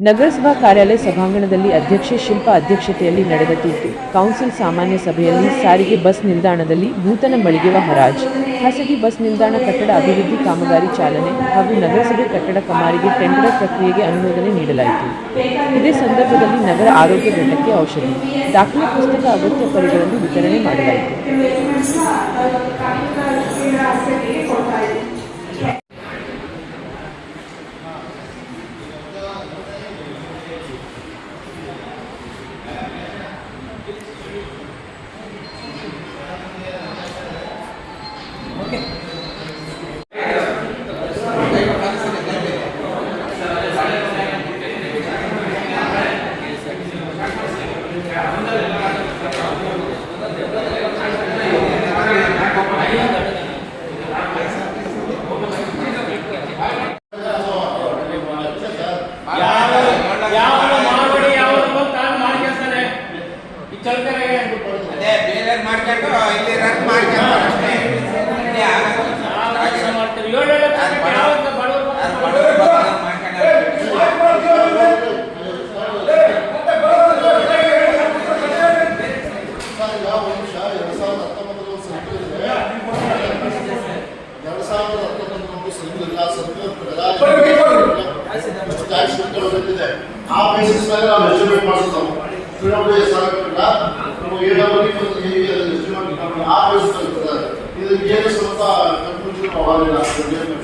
ನಗರಸಭಾ ಕಾರ್ಯಾಲಯ ಸಭಾಂಗಣದಲ್ಲಿ ಅಧ್ಯಕ್ಷೆ ಶಿಲ್ಪ ಅಧ್ಯಕ್ಷತೆಯಲ್ಲಿ ನಡೆದ ತುರ್ತು ಕೌನ್ಸಿಲ್ ಸಾಮಾನ್ಯ ಸಭೆಯಲ್ಲಿ ಸಾರಿಗೆ ಬಸ್ ನಿಲ್ದಾಣದಲ್ಲಿ ನೂತನ ಮಳಿಗೆವ ಹರಾಜ್. ಖಾಸಗಿ ಬಸ್ ನಿಲ್ದಾಣ ಕಟ್ಟಡ ಅಭಿವೃದ್ಧಿ ಕಾಮಗಾರಿ ಚಾಲನೆ ಹಾಗೂ ನಗರಸಭೆ ಕಟ್ಟಡ ಕಮಾರಿಗೆ ಟೆಂಡರ್ ಪ್ರಕ್ರಿಯೆಗೆ ಅನುಮೋದನೆ ನೀಡಲಾಯಿತು. ಇದೇ ಸಂದರ್ಭದಲ್ಲಿ ನಗರ ಆರೋಗ್ಯ ಘಟಕಕ್ಕೆ ಔಷಧಿ, ದಾಖಲೆ ಪುಸ್ತಕ ಅಗತ್ಯ ಪರಿಗಳನ್ನು ವಿತರಣೆ ಮಾಡಲಾಯಿತು. ಮಾಡ್ಕೊಂಡು ಇಲ್ಲಿ ರನ್ ಮಾಡ್ಕೊಂಡು ಅಷ್ಟೇ ಇಲ್ಲಿ ಆಗಲ್ಲ. ಮಾಡ್ತಾರೆ ಏಳು ಏಳು ಲಕ್ಷಕ್ಕೆ ಯಾವತ್ತು ಬಡವರು ಯಾರು ಬಡವ್ರು ಬಂದು ಮಾಡ್ಕೊಂಡು ಯಾವ ವರ್ಷ ಎರಡ್ ಸಾವಿರದ ಹತ್ತೊಂಬತ್ತರ ಒಂದು ಸರ್ಕಲ್ ಇದೆ ಎರಡ್ ಸಾವಿರದ ಹತ್ತೊಂಬತ್ತರ ಒಂದು ಸರ್ಕಲ್ ಇಲ್ಲ ಸರ್ಕಲ್ ಟ್ಯಾಕ್ಸ್ ಬಂದಿದೆ ಆ ಬೇಸಿಸ್ ಮೇಲೆ ನಾವು ಮೆಜರ್ಮೆಂಟ್ ಮಾಡಿಸೋದು ಮತ್ತು ಹೇಗೆ ಅದನ್ನು ಎಸ್ಟಿಮೇಟ್ ಆ ಬೇಸಿಸ್ ಇರ್ತದೆ ಇದಕ್ಕೆ ಏನು ಸ್ವಲ್ಪ ಕನ್ಫ್ಯೂಷನ್ ಬಾಡಿಗೆ ಎಷ್ಟು ಕೊಡ್ತಾರೆ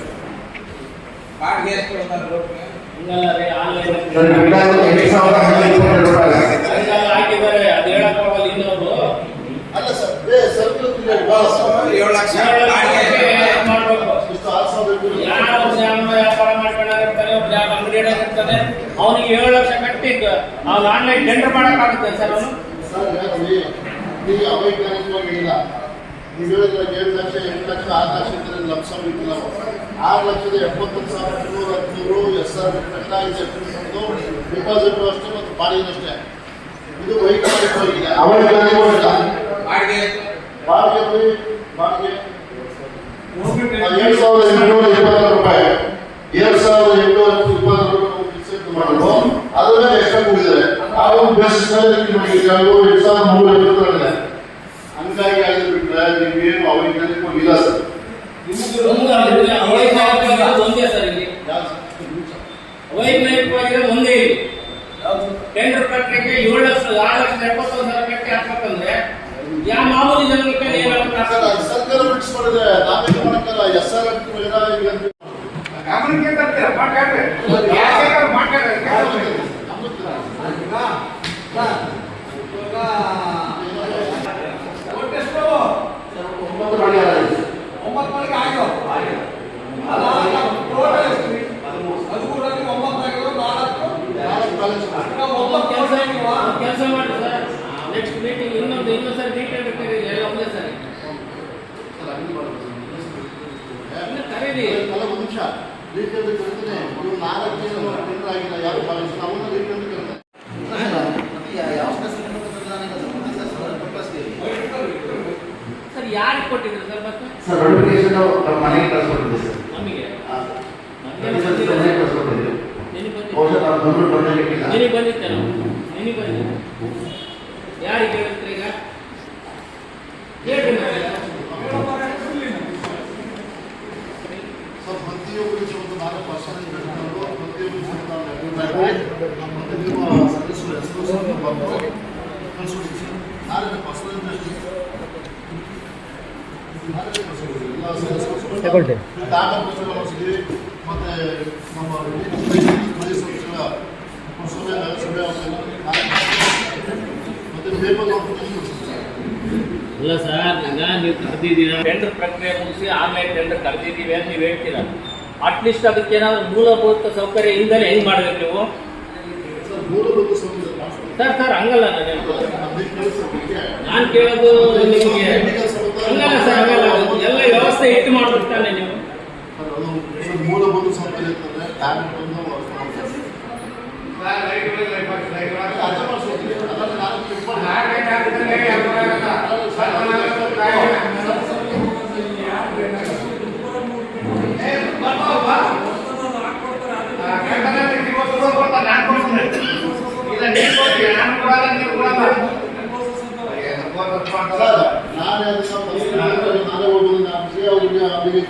ಅಲ್ಲ ಸರ್ಕಲ್ ಸರ್. ಏಳು ಲಕ್ಷ ಏಳು ಬಾಡಿಗೆ ಲಕ್ಷಕ್ಕೆ ಮಾಡ್ಬೇಕು ಇಷ್ಟು ಆರು ಸಾವಿರ ಯಾವ ಯಾವ ವ್ಯಾಪಾರ ಮಾಡ್ಕೊಂಡಿರ್ತಾನೆ ಒಬ್ಬ ಯಾವ ಇರ್ತಾನೆ ಅವನಿಗೆ ಏಳು ಲಕ್ಷ ಕಟ್ಟಿದ್ದು ಅವ್ನು ಆನ್ಲೈನ್ ಟೆಂಡರ್ ಮಾಡಕ್ಕಾಗುತ್ತೆ ಸರ್ ಅವನು? ಸರ್ ಹೇಳ್ರಿ ನೀವು. ಅವೈಜ್ಞಾನಿಕವಾಗಿ ಇಲ್ಲ ನೀವು ಹೇಳಿದ್ರೆ ಏಳು ಲಕ್ಷ ಎಂಟು ಲಕ್ಷ ಆರು ಲಕ್ಷ ಇದ್ರೆ ಲಕ್ಷ ಬಿಟ್ಟಿಲ್ಲ ಆರು ಲಕ್ಷದ ಎಪ್ಪತ್ತೊಂದು ಹದಿಮೂರು ಎಸ್ ಆರ್ ಡಿಪಾಸಿಟ್ ಅಷ್ಟೇ ಮತ್ತು ಬಾಡಿಗೆ ಅಷ್ಟೇ. ಇದು ಅವೈಜ್ಞಾನಿಕವಾಗಿಲ್ಲ ಬಾಡಿಗೆ? ಏಳು ಸಾವಿರದ ಎಂಟುನೂರ ಇಪ್ಪತ್ತಾರು ರೂಪಾಯಿ ಏಳು ಸಾವಿರದ ಎಂಟುನೂರ ಇಪ್ಪತ್ತಾರು ರೂಪಾಯಿ ಫಿಕ್ಸ್ ಮಾಡೋದು ಅದ್ರ ಮೇಲೆ ಎಕ್ಸ್ಟ್ರಾ ಕೂಡಿದ್ದಾರೆ ಆ ಒಂದು ಬೇಸಿಸ್ ಮೇಲೆ ನಿಮಗೆ ಎರಡು ಎರಡು ಸಾವಿರದ ಮೂರು ಎಪ್ಪತ್ತೇಳಿದೆ ಹಂಗಾಗಿ ಅವೈಜ್ಞಾನಿಕವಾಗಿ ಇಲ್ಲ ಸರ್ ಒಂದು ಸರ್ ಇಲ್ಲಿ ಅವೈಜ್ಞಾನಿಕವಾಗಿರೋದು ಒಂದೇ ಇಲ್ಲಿ ಟೆಂಡರ್ ಏಳು ಲಕ್ಷ ಆರು ಲಕ್ಷದ ಎಪ್ಪತ್ತೊಂದು ಹಾಕ್ಬೇಕಂದ್ರೆ ಯಾವ ಮಾಮೂಲಿ ಜನಕ್ಕೆ ಏನಾಗುತ್ತೆ ಸರ್ಕಾರ ಫಿಕ್ಸ್ ಮಾಡಿದೆ ನಾವೇನು ಮಾಡಕ್ಕಲ್ಲ ಎಸ್ ಕೆಲಸ ಮಾಡಿ ಸರ್ ನೆಕ್ಸ್ಟ್ ಮೀಟಿಂಗ್ ಇನ್ನೊಂದು ಇನ್ನೊಂದು ಸರಿ ಡೀಟೇಲ್ ಬೇಕಾದ್ರೆ ಎಲ್ಲ ಒಂದೇ ಸರಿ ಕರೀರಿ ಒಂದು ನಿಮಿಷ ಡೀಟೇಲ್ ನಾಲ್ಕು ಜನ ಟೆಂಡರ್ ಆಗಿಲ್ಲ ಬ್ಯಾಲೆನ್ಸ್ ಅವನ್ನ ಡೀಟೇಲ್ ಕರಿತೀನಿ ಸರ್ ಕೊಟ್ಟಿದ್ರು ಸರ್ ಮತ್ತೆ ಸರ್ ನೋಟಿಫಿಕೇಶನ್ ಮನೆಗೆ ಸರ್ ನಮಗೆ ಮನೆಗೆ ಕಳ್ಸ್ಕೊಟ್ಟಿದ್ದೆ ನಿನಗೆ ಬಂದಿತ್ತು ಬಹುಶಃ ನಾವು ಗಮನ ಬಂದಿರಲಿಕ್ಕಿಲ್ಲ ನಿನಗೆ ಬಂದಿತ್ತೇನೋ ನಿನಗೆ ಬಂದಿತ್ತು ಯಾರಿಗೆ ಹೇಳಿದ್ರಿ ಈಗ ಹೇಳ್ರಿ ಮತ್ತೆ. ಸರ್ ಪ್ರತಿಯೊಬ್ಬರಿಗೆ ಒಂದು ನಾಲ್ಕು ಪರ್ಸೆಂಟ್ ಬೇಕು ಪ್ರತಿಯೊಬ್ಬರಿಗೆ ಒಂದು ನಾವು ಲೆಕ್ಕ ಮಾಡಿ ಮತ್ತೆ ನಿಮ್ಮ ಸದಸ್ಯರ ಹೆಸರು ಸಹ ಬರ್ದು ಕಳ್ಸ್ಕೊಡಿ ಸರ್ ನಾಳೆ ಪರ್ಸೆಂಟ್ ತಗೊಳ್ಳಿ. ಡಾಟಾ ಪುಸ್ತಕ ಮಾಡಿಸಿದ್ವಿ ಮತ್ತೆ ನಮ್ಮ ಪುಸ್ತಕ ಸಭೆ ಅವಸರ ಮತ್ತೆ ಪೇಪರ್ ಅಲ್ಲ ಸರ್ ಈಗ ನೀವು ಕರೆದಿದ್ದೀರಾ? ಟೆಂಡರ್ ಪ್ರಕ್ರಿಯೆ ಮುಗಿಸಿ ಆನ್ಲೈನ್ ಟೆಂಡರ್ ಕರೆದಿದ್ದೀವಿ ಅಂತ ನೀವು ಹೇಳ್ತೀರಾ? ಅಟ್ಲೀಸ್ಟ್ ಅದಕ್ಕೆ ಏನಾದರೂ ಮೂಲಭೂತ ಸೌಕರ್ಯ ಇಲ್ಲದೆ ಹೆಂಗೆ ಮಾಡ್ಬೇಕು ನೀವು? ಸರ್ ಮೂಲಭೂತ ಸೌಕರ್ಯ ಸರ್ ಸರ್ ಹಂಗಲ್ಲ ನಾನು ಕೇಳೋದು ನಿಮಗೆ. ಹಂಗಲ್ಲ ಸರ್ ಹಂಗಲ್ಲ. ಎಲ್ಲ ವ್ಯವಸ್ಥೆ ಇಟ್ಟು ಮಾಡ್ಬಿಡ್ತಾನೆ ನೀವು. ಮೂಲಭೂತ ಸೌಕರ್ಯ ನಾನೇ ಅದಕ್ಕೆ ನಾನೇ ಹೋಗಿ ನಾನು ಅವರಿಗೆ ಅವರಿಗೆ